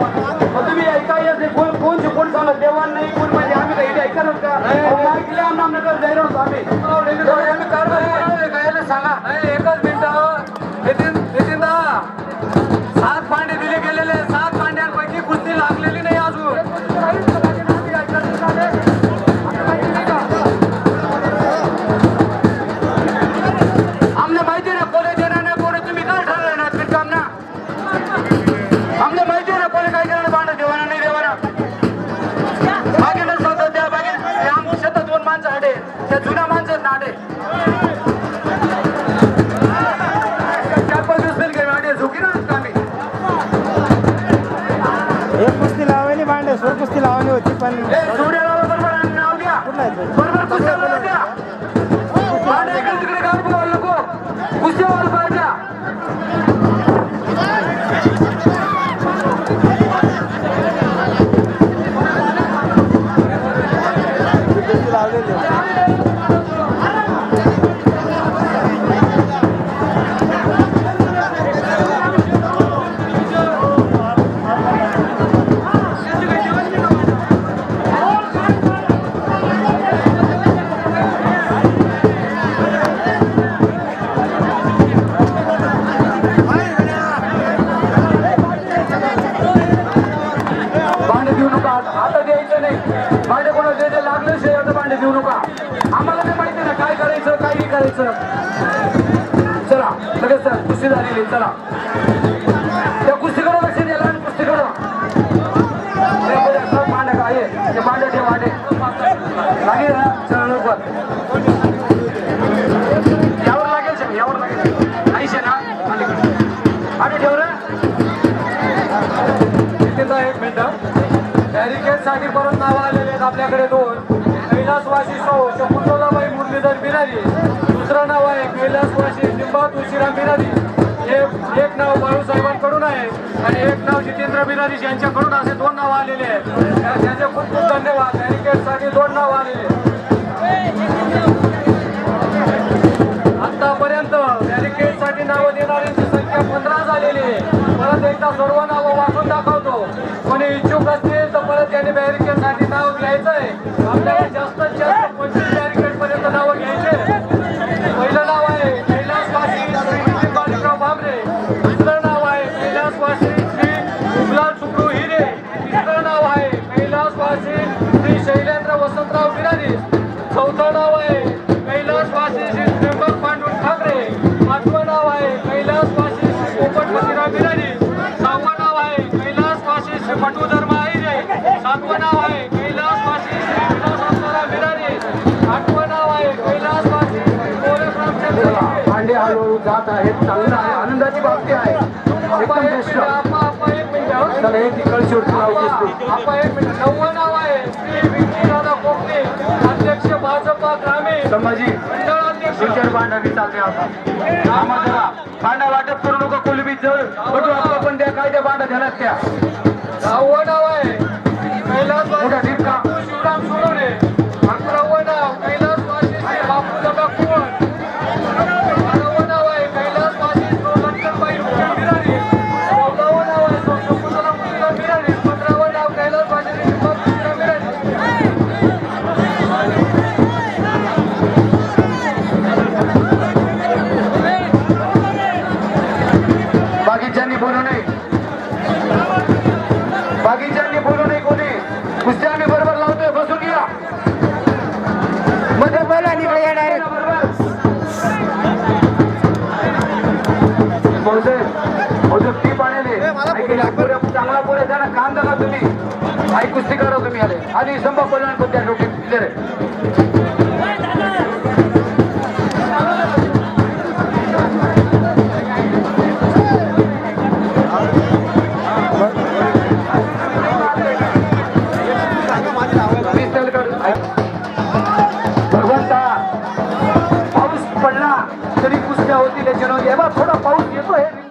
मग तुम्ही ऐका येत नाही कोण कोण कोण चालत देवान नाही कोण म्हणजे आम्ही काही इथे ऐकत का ऐकले आमना नगर जाहीर होतो आम्ही दिवस पहिले काही आडे झुकी ना आम्ही एक कुस्ती लावायली भांडे सोर कुस्ती लावायली होती पण ए, बरोबर नाव द्या? बरोबर करायचं काय करायचं. चला लगेच सर कुस्ती झालेली चला. त्या कुस्तीकडे लक्ष द्यायला आणि कुस्तीकडं. त्या पुढे काय आहे? ते भांडे ठेव भांडे लागेल ना चला लवकर. यावर लागेल सर यावर लागेल नाही शे ना अलीकडे. भांडे ठेव रे. नितीनदा एक मिनिट. बॅरिकेड परत नावं आलेले आहेत आपल्याकडे दोन. कैलासवासी सौ शकुंतलाबाई मुरलीधर बिरारी दुसरं नाव आहे कैलासवासी लिंबा तुळशीराम बिरारी एक एक नाव बाळूसाहेबांकडून आहे आणि एक नाव जितेंद्र बिरारी यांच्याकडून असे दोन नाव आलेले आहेत. त्यांचे खूप खूप धन्यवाद. बॅरिकेडसाठी दोन नाव आलेले आतापर्यंत बॅरिकेडसाठी नावं देणाऱ्यांची संख्या पंधरा झालेली आहे. परत एकदा सर्व नावं वाचून दाखवतो. कोणी इच्छुक असतील बिरारी चौथं नाव आहे कैलासवासी श्री त्र्यंबक पांडुर ठाकरे. पाचवं नाव आहे कैलासवासी श्री पोपटपतीराव बिरारी सहावं नाव आहे कैलासवासी श्री पटुधर माहिरे सातवं नाव आहे कैलासवासी श्री विलास आत्माराम बिरारी आठवं नाव आहे कैलासवासी श्री गोरख रामचंद्र. हिरे. भांडे हळूहळू जात आहेत. चांगलं आहे. आनंदाची बाबती आहे. एक मिनिट एक हे. तिकडची नाव आहे श्री कोकणे चालते भांडा वाटप करू नका कोलबी जळ पण काय त्या भांडा ध्यानात त्या ஆளு அது சம்பா கொள்ளான் பத்தியா நோட்டி பிள்ளை भगवंता पाऊस पडला तरी कुस्त्या होतील त्याच्यानं एवढा थोडा पाऊस येतो हे